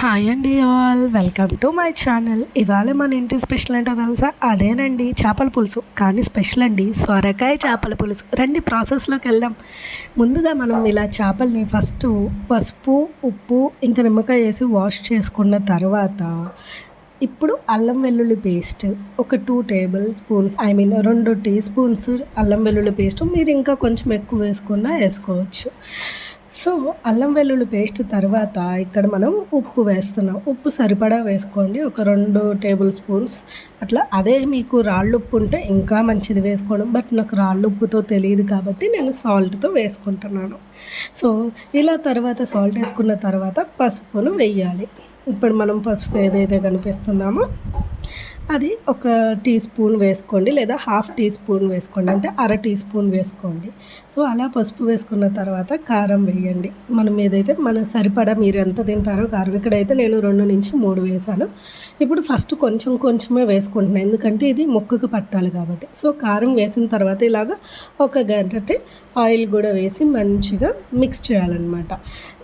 Hi అండి all welcome to my channel ఇవాళ మన ఇంటి స్పెషల్ ఏంటో తెలుసా? అదేనండి చేపల పులుసు. కానీ స్పెషల్ అండి సొరకాయ చేపల పులుసు. రండి ప్రాసెస్లోకి వెళ్దాం. ముందుగా మనం ఇలా చేపల్ని ఫస్ట్ పసుపు ఉప్పు ఇంకా నిమ్మకాయ వేసి వాష్ చేసుకున్న తర్వాత ఇప్పుడు అల్లం వెల్లుల్లి పేస్ట్ ఒక two tablespoons I mean రెండు టీ స్పూన్స్ అల్లం వెల్లుల్లి పేస్ట్ మీరు ఇంకా కొంచెం ఎక్కువ వేసుకున్నా వేసుకోవచ్చు. సో అల్లం వెల్లుల్లి పేస్ట్ తర్వాత ఇక్కడ మనం ఉప్పు వేస్తున్నాం. ఉప్పు సరిపడా వేసుకోండి. ఒక రెండు టేబుల్ స్పూన్స్. అట్లా అదే మీకు రాళ్ళు ఉప్పు ఉంటే ఇంకా మంచిది వేసుకోవడం. బట్ నాకు రాళ్ళు ఉప్పుతో తెలియదు కాబట్టి నేను సాల్ట్తో వేసుకుంటున్నాను. సో ఇలా తర్వాత సాల్ట్ వేసుకున్న తర్వాత పసుపును వెయ్యాలి ఇప్పుడు మనం పసుపు ఏదైతే కనిపిస్తున్నామో అది ఒక టీ స్పూన్ వేసుకోండి లేదా హాఫ్ టీ స్పూన్ వేసుకోండి అంటే అర టీ స్పూన్ వేసుకోండి. సో అలా పసుపు వేసుకున్న తర్వాత కారం వేయండి. మనం ఏదైతే మన సరిపడా మీరు ఎంత తింటారో కారం. ఇక్కడైతే నేను రెండు నుంచి మూడు వేసాను. ఇప్పుడు ఫస్ట్ కొంచెం కొంచెమే వేసుకుంటున్నాను ఎందుకంటే ఇది ముక్కకు పట్టాలి కాబట్టి. సో కారం వేసిన తర్వాత ఇలాగా ఒక గంట ఆయిల్ కూడా వేసి మంచిగా మిక్స్ చేయాలన్నమాట.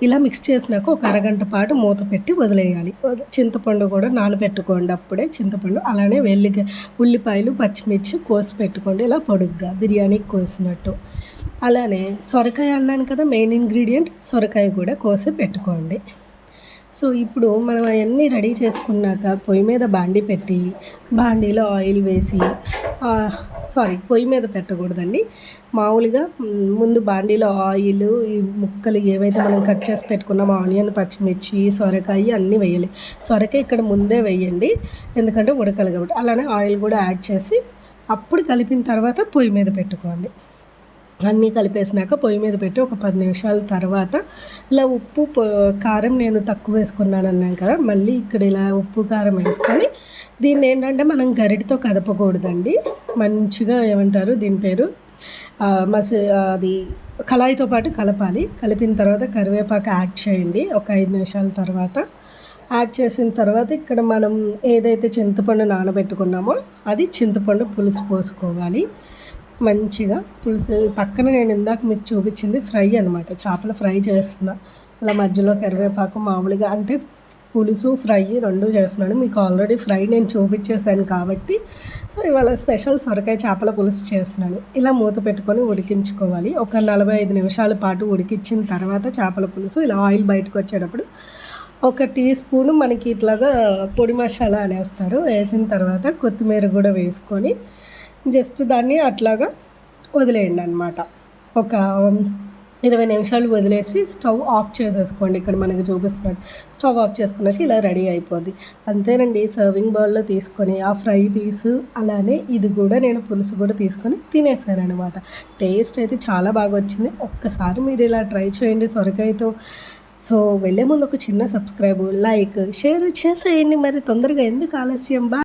ఇలా మిక్స్ చేసినాక ఒక అరగంట పాటు మూత పెట్టి వదిలేయాలి. చింతపండు కూడా నానబెట్టుకోండి అప్పుడే. చింతపండు అలానే వెల్లిగ ఉల్లిపాయలు పచ్చిమిర్చి కోసి పెట్టుకోండి. ఇలా పొడుగ్గా బిర్యానీకి కోసినట్టు. అలానే సొరకాయ అన్నాను కదా మెయిన్ ఇంగ్రీడియంట్ సొరకాయ కూడా కోసి పెట్టుకోండి. సో ఇప్పుడు మనం అవన్నీ రెడీ చేసుకున్నాక పొయ్యి మీద బాండి పెట్టి బాండీలో ఆయిల్ వేసి సారీ పొయ్యి మీద పెట్టకూడదండి. మామూలుగా ముందు బాండీలో ఆయిల్ ఈ ముక్కలు ఏవైతే మనం కట్ చేసి పెట్టుకున్నాం ఆనియన్ పచ్చిమిర్చి సొరకాయ అన్నీ వేయాలి. సొరకాయ ఇక్కడ ముందే వేయండి ఎందుకంటే ఉడకాలి కాబట్టి. అలానే ఆయిల్ కూడా యాడ్ చేసి అప్పుడు కలిపిన తర్వాత పొయ్యి మీద పెట్టుకోండి. అన్నీ కలిపేసినాక పొయ్యి మీద పెట్టి ఒక పది నిమిషాల తర్వాత ఇలా ఉప్పు కారం నేను తక్కువ వేసుకున్నాను అన్నాను కదా మళ్ళీ ఇక్కడ ఇలా ఉప్పు కారం వేసుకొని దీన్ని ఏంటంటే మనం గరిటతో కదపకూడదండి. మంచిగా ఏమంటారు దీని పేరు? మసి అది కళాయితో పాటు కలపాలి. కలిపిన తర్వాత కరివేపాకు యాడ్ చేయండి ఒక ఐదు నిమిషాల తర్వాత. యాడ్ చేసిన తర్వాత ఇక్కడ మనం ఏదైతే చింతపండు నానబెట్టుకున్నామో అది చింతపండు పులుసు పోసుకోవాలి. మంచిగా పులుసు. పక్కన నేను ఇందాక మీకు చూపించింది ఫ్రై అనమాట చేపల ఫ్రై చేస్తున్నా. అలా మధ్యలో కరివేపాకు మామూలుగా అంటే పులుసు ఫ్రై రెండు చేస్తున్నాను. మీకు ఆల్రెడీ ఫ్రై నేను చూపించేశాను కాబట్టి. సో ఇవాళ స్పెషల్ సొరకాయ చేపల పులుసు చేస్తున్నాను. ఇలా మూత పెట్టుకొని ఉడికించుకోవాలి. ఒక నలభై ఐదు నిమిషాల పాటు ఉడికించిన తర్వాత చేపల పులుసు ఇలా ఆయిల్ బయటకు వచ్చేటప్పుడు ఒక టీ స్పూన్ మనకి ఇట్లాగా పొడి మసాలా అనేస్తారు. వేసిన తర్వాత కొత్తిమీర కూడా వేసుకొని జస్ట్ దాన్ని అట్లాగా వదిలేయండి అనమాట ఒక um, ఇరవై నిమిషాలు వదిలేసి స్టవ్ ఆఫ్ చేసేసుకోండి. ఇక్కడ మనకి చూపిస్తున్నాడు. స్టవ్ ఆఫ్ చేసుకున్నాక ఇలా రెడీ అయిపోద్ది. అంతేనండి సర్వింగ్ బౌల్లో తీసుకొని ఆ ఫ్రై పీసు అలానే ఇది కూడా నేను పులుసు కూడా తీసుకొని తినేసారనమాట టేస్ట్ అయితే చాలా బాగా వచ్చింది. ఒక్కసారి మీరు ఇలా ట్రై చేయండి సొరకాయతో. సో వెళ్ళే ముందు ఒక చిన్న సబ్స్క్రైబ్ లైక్ షేర్ చేసేయండి. మరి తొందరగా ఎందుకు ఆలస్యం? బా